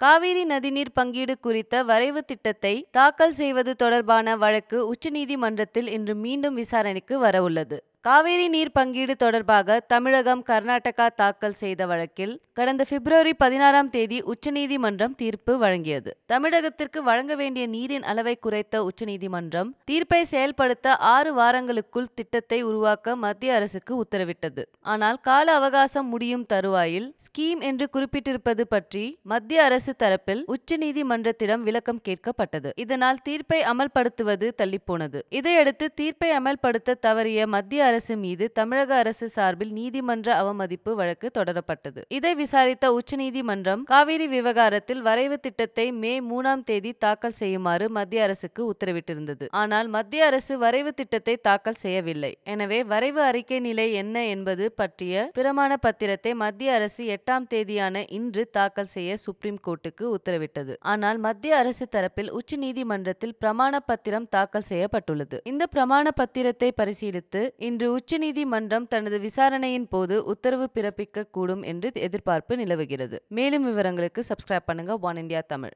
காவிரி நதிநீர் பங்கீடு குறித்த வரைவு திட்டத்தை தாக்கல் செய்வது தொடர்பான வழக்கு உச்சநீதிமன்றத்தில் இன்று மீண்டும் விசாரணைக்கு வரவுள்ளது. காவிரி நீர் பங்கீடு தொடர்பாக தமிழகம் கர்நாடகா தாக்கல் செய்த வழக்கில் கடந்த பிப்ரவரி பதினாறாம் தேதி உச்சநீதிமன்றம் தீர்ப்பு வழங்கியது. தமிழகத்திற்கு வழங்க வேண்டிய நீரின் அளவை குறைத்த உச்சநீதிமன்றம் தீர்ப்பை செயல்படுத்த ஆறு வாரங்களுக்குள் திட்டத்தை உருவாக்க மத்திய அரசுக்கு உத்தரவிட்டது. ஆனால் கால அவகாசம் முடியும் தருவாயில் ஸ்கீம் என்று குறிப்பிட்டிருப்பது பற்றி மத்திய அரசு தரப்பில் உச்சநீதிமன்றத்திடம் விளக்கம் கேட்கப்பட்டது. இதனால் தீர்ப்பை அமல்படுத்துவது தள்ளிப்போனது. இதையடுத்து தீர்ப்பை அமல்படுத்த தவறிய மத்திய அரசு அரசு மீது தமிழக அரசு சார்பில் நீதிமன்ற அவமதிப்பு வழக்கு தொடரப்பட்டது. இதை விசாரித்த உச்சநீதிமன்றம் காவிரி விவகாரத்தில் வரைவு திட்டத்தை மே மூணாம் தேதி தாக்கல் செய்யுமாறு மத்திய அரசுக்கு உத்தரவிட்டிருந்தது. ஆனால் மத்திய அரசு வரைவு திட்டத்தை தாக்கல் செய்யவில்லை. எனவே வரைவு அறிக்கை நிலை என்ன என்பது பற்றிய பிரமாண பத்திரத்தை மத்திய அரசு எட்டாம் தேதியான இன்று தாக்கல் செய்ய சுப்ரீம் கோர்ட்டுக்கு உத்தரவிட்டது. ஆனால் மத்திய அரசு தரப்பில் உச்சநீதிமன்றத்தில் பிரமாண பத்திரம் தாக்கல் செய்யப்பட்டுள்ளது. இந்த பிரமாண பத்திரத்தை பரிசீலித்து இன்று உச்சநீதிமன்றம் தனது விசாரணையின் போது உத்தரவு பிறப்பிக்க கூடும் என்று எதிர்பார்ப்பு நிலவுகிறது. மேலும் விவரங்களுக்கு சப்ஸ்கிரைப் பண்ணுங்க. One India Tamil